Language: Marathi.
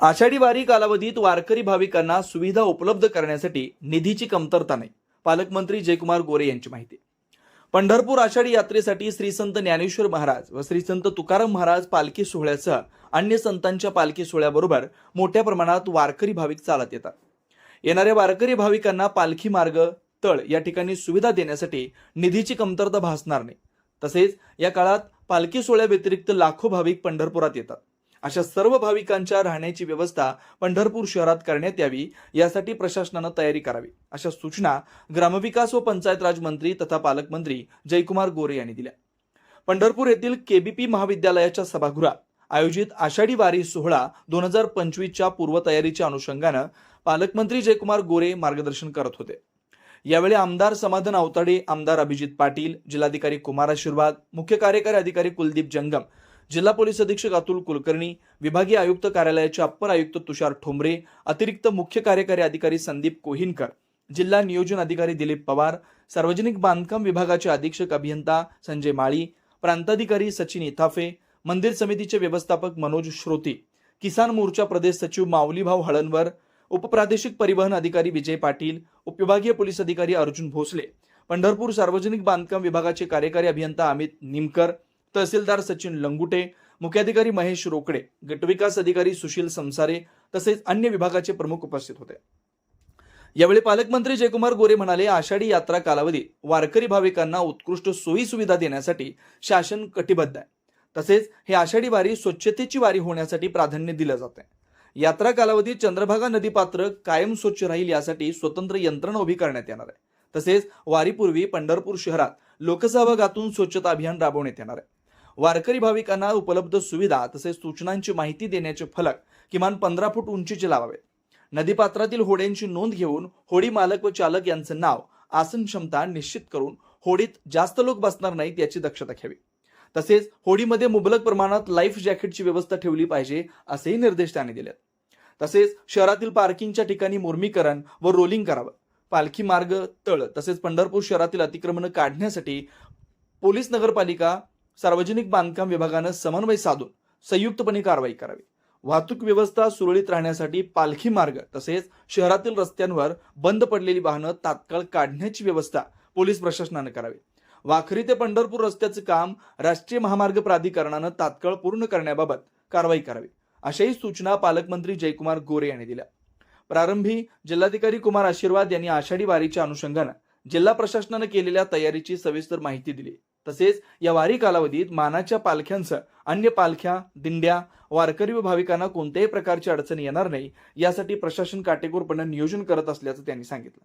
आषाढी वारी कालावधीत वारकरी भाविकांना सुविधा उपलब्ध करण्यासाठी निधीची कमतरता नाही. पालकमंत्री जयकुमार गोरे यांची माहिती. पंढरपूर आषाढी यात्रेसाठी श्री संत ज्ञानेश्वर महाराज व श्री संत तुकाराम महाराज पालखी सोहळ्यासह अन्य संतांच्या पालखी सोहळ्याबरोबर मोठ्या प्रमाणात वारकरी भाविक चालत येतात. येणाऱ्या वारकरी भाविकांना पालखी मार्ग तळ या ठिकाणी सुविधा देण्यासाठी निधीची कमतरता भासणार नाही. तसेच या काळात पालखी सोहळ्याव्यतिरिक्त लाखो भाविक पंढरपुरात येतात. अशा सर्व भाविकांच्या राहण्याची व्यवस्था पंढरपूर शहरात करण्यात यावी यासाठी प्रशासनानं तयारी करावी. अशा सूचना ग्रामविकास व पंचायत राज मंत्री तथा पालकमंत्री जयकुमार गोरे यांनी दिल्या. पंढरपूर येथील केबीपी महाविद्यालयाच्या सभागृहात आयोजित आषाढी वारी सोहळा दोन हजार पंचवीसच्या पूर्वतयारीच्या अनुषंगानं पालकमंत्री जयकुमार गोरे मार्गदर्शन करत होते. यावेळी आमदार समाधान अवताडे आमदार अभिजित पाटील जिल्हाधिकारी कुमार आशीर्वाद मुख्य कार्यकारी अधिकारी कुलदीप जंगम जिल्हा पोलीस अधीक्षक अतुल कुलकर्णी विभागीय आयुक्त कार्यालयाचे अप्पर आयुक्त तुषार ठोंबरे अतिरिक्त मुख्य कार्यकारी अधिकारी संदीप कोहिनकर जिल्हा नियोजन अधिकारी दिलीप पवार सार्वजनिक बांधकाम विभागाचे अधीक्षक अभियंता संजय माळी प्रांताधिकारी सचिन इथाफे मंदिर समितीचे व्यवस्थापक मनोज श्रोती किसान मोर्चा प्रदेश सचिव माऊलीभाऊ हळणवर उपप्रादेशिक परिवहन अधिकारी विजय पाटील उपविभागीय पोलीस अधिकारी अर्जुन भोसले पंढरपूर सार्वजनिक बांधकाम विभागाचे कार्यकारी अभियंता अमित निमकर तहसीलदार सचिन लंगुटे मुख्याधिकारी महेश रोकडे गटविकास अधिकारी सुशील संसारे तसेच अन्य विभागाचे प्रमुख उपस्थित होते. यावेळी पालकमंत्री जयकुमार गोरे म्हणाले आषाढी यात्रा कालावधीत वारकरी भाविकांना उत्कृष्ट सोयी सुविधा देण्यासाठी शासन कटिबद्ध आहे. तसेच हे आषाढी वारी स्वच्छतेची वारी होण्यासाठी प्राधान्य दिलं जात आहे यात्रा कालावधीत चंद्रभागा नदी पात्र कायम स्वच्छ राहील यासाठी स्वतंत्र यंत्रणा उभी करण्यात येणार आहे. तसेच वारीपूर्वी पंढरपूर शहरात लोकसहभागातून स्वच्छता अभियान राबवण्यात येणार आहे. वारकरी भाविकांना उपलब्ध सुविधा तसेच सूचनांची माहिती देण्याचे फलक किमान पंधरा फूट उंचीचे लावावेत नदीपात्रातील होड्यांची नोंद घेऊन होडी मालक व चालक यांचं नाव आसन क्षमता निश्चित करून होडीत जास्त लोक बसणार नाहीत याची दक्षता घ्यावी. तसेच होडीमध्ये मुबलक प्रमाणात लाईफ जॅकेटची व्यवस्था ठेवली पाहिजे असेही निर्देश त्यांनी दिलेत तसेच शहरातील पार्किंगच्या ठिकाणी मुर्मीकरण व रोलिंग करावं. पालखी मार्ग तळ तसेच पंढरपूर शहरातील अतिक्रमण काढण्यासाठी पोलीस नगरपालिका सार्वजनिक बांधकाम विभागानं समन्वय साधून संयुक्तपणे कारवाई करावी. वाहतूक व्यवस्था सुरळीत राहण्यासाठी पालखी मार्ग तसेच शहरातील रस्त्यांवर बंद पडलेली वाहनं तात्काळ काढण्याची व्यवस्था पोलीस प्रशासनानं करावी. वाखरी ते पंढरपूर रस्त्याचं काम राष्ट्रीय महामार्ग प्राधिकरणानं तात्काळ पूर्ण करण्याबाबत कारवाई करावी अशाही सूचना पालकमंत्री जयकुमार गोरे यांनी दिल्या. प्रारंभी जिल्हाधिकारी कुमार आशीर्वाद यांनी आषाढी वारीच्या अनुषंगानं जिल्हा प्रशासनानं केलेल्या तयारीची सविस्तर माहिती दिली. तसेच या वारी कालावधीत मानाच्या पालख्यांसह अन्य पालख्या दिंड्या वारकरी व भाविकांना कोणत्याही प्रकारची अडचण येणार नाही यासाठी प्रशासन काटेकोरपणे नियोजन करत असल्याचं त्यांनी सांगितलं.